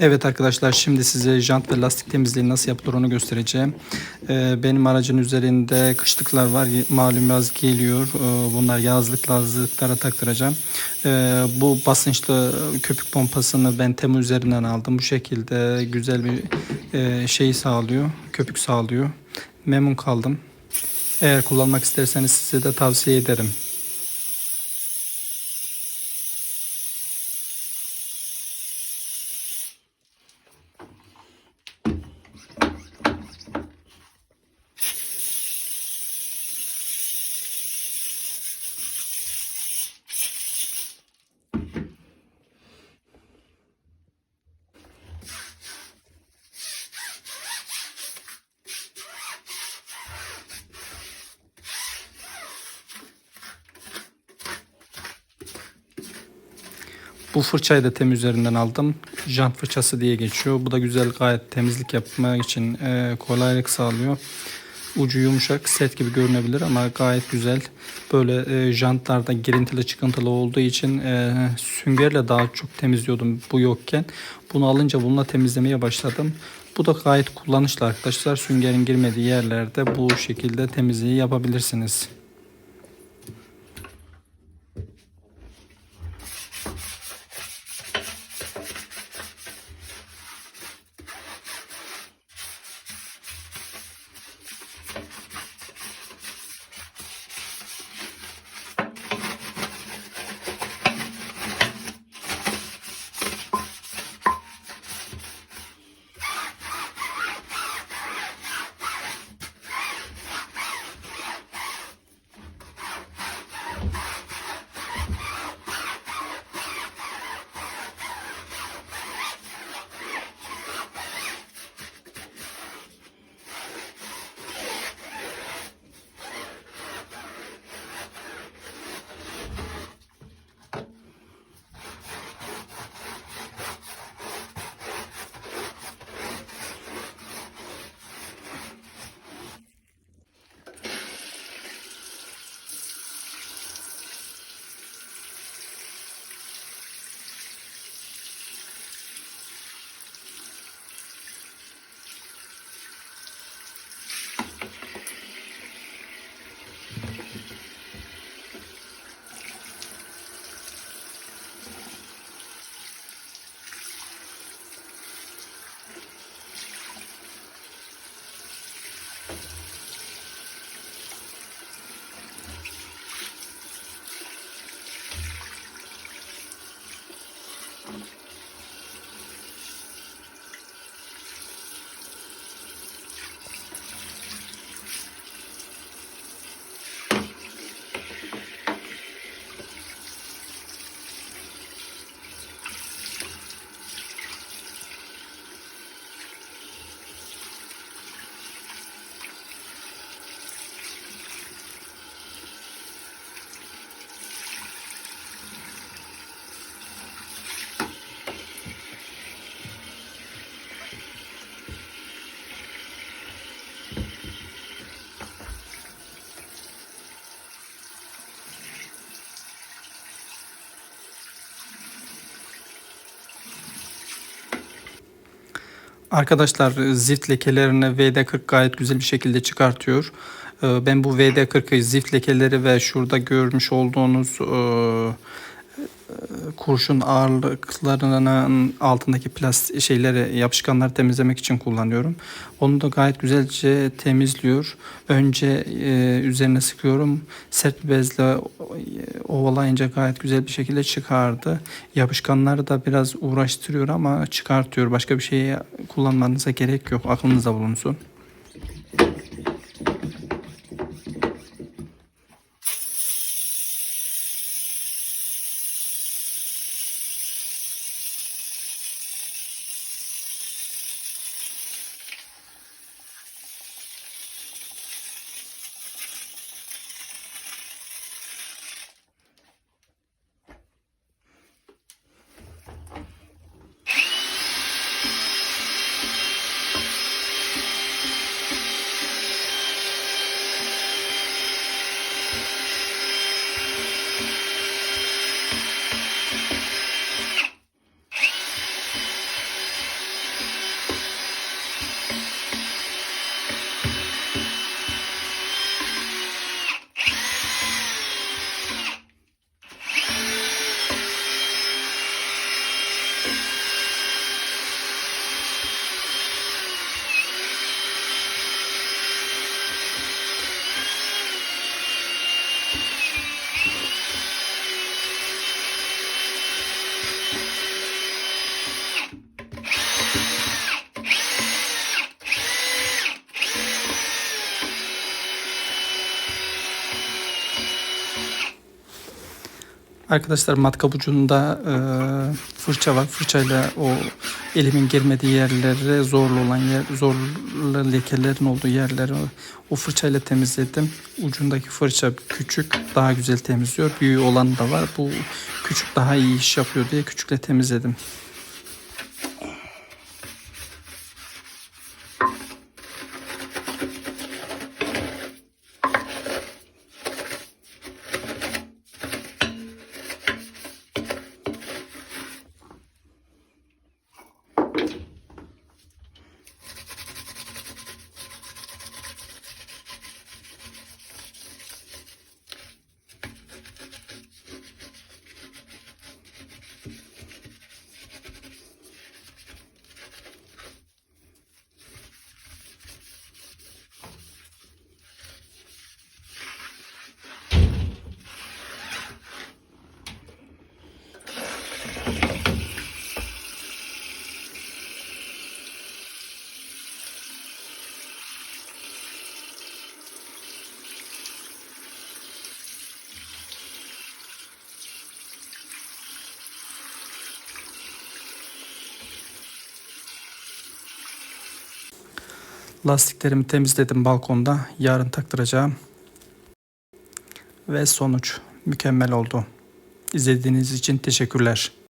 Evet arkadaşlar şimdi size jant ve lastik temizliği nasıl yapılır onu göstereceğim. Ee, benim aracın üzerinde kışlıklar var. Malum yaz geliyor. Ee, bunlar yazlık lazlıklara taktıracağım. Ee, bu basınçlı köpük pompasını ben Temu üzerinden aldım. Bu şekilde güzel bir e, şey sağlıyor. Köpük sağlıyor. Memnun kaldım. Eğer kullanmak isterseniz size de tavsiye ederim. Bu fırçayı da tem üzerinden aldım. Jant fırçası diye geçiyor. Bu da güzel gayet temizlik yapmak için e, kolaylık sağlıyor. Ucu yumuşak, set gibi görünebilir ama gayet güzel. Böyle e, jantlarda girintili çıkıntılı olduğu için e, süngerle daha çok temizliyordum bu yokken. Bunu alınca bununla temizlemeye başladım. Bu da gayet kullanışlı arkadaşlar. Süngerin girmediği yerlerde bu şekilde temizliği yapabilirsiniz. Arkadaşlar zift lekelerini VD40 gayet güzel bir şekilde çıkartıyor. Ee, Ben bu VD40'ı zift lekeleri ve şurada görmüş olduğunuz e, kurşun ağırlıklarının altındaki plastik şeyleri yapışkanları temizlemek için kullanıyorum. Onu da gayet güzelce temizliyor. Önce e, üzerine sıkıyorum. Sert bir bezle e, ovalayınca gayet güzel bir şekilde çıkardı. Yapışkanları da biraz uğraştırıyor ama çıkartıyor. Başka bir şeye kullanmanıza gerek yok. Aklınızda bulunsun. Arkadaşlar matkap ucunda e, fırça var. Fırçayla o elimin girmediği yerlere zorlu olan yer, zorlu lekelerin olduğu yerleri o fırçayla temizledim. Ucundaki fırça küçük, daha güzel temizliyor. Büyüğü olan da var. Bu küçük daha iyi iş yapıyor diye küçükle temizledim. Lastiklerimi temizledim balkonda. Yarın taktıracağım. Ve sonuç mükemmel oldu. İzlediğiniz için teşekkürler.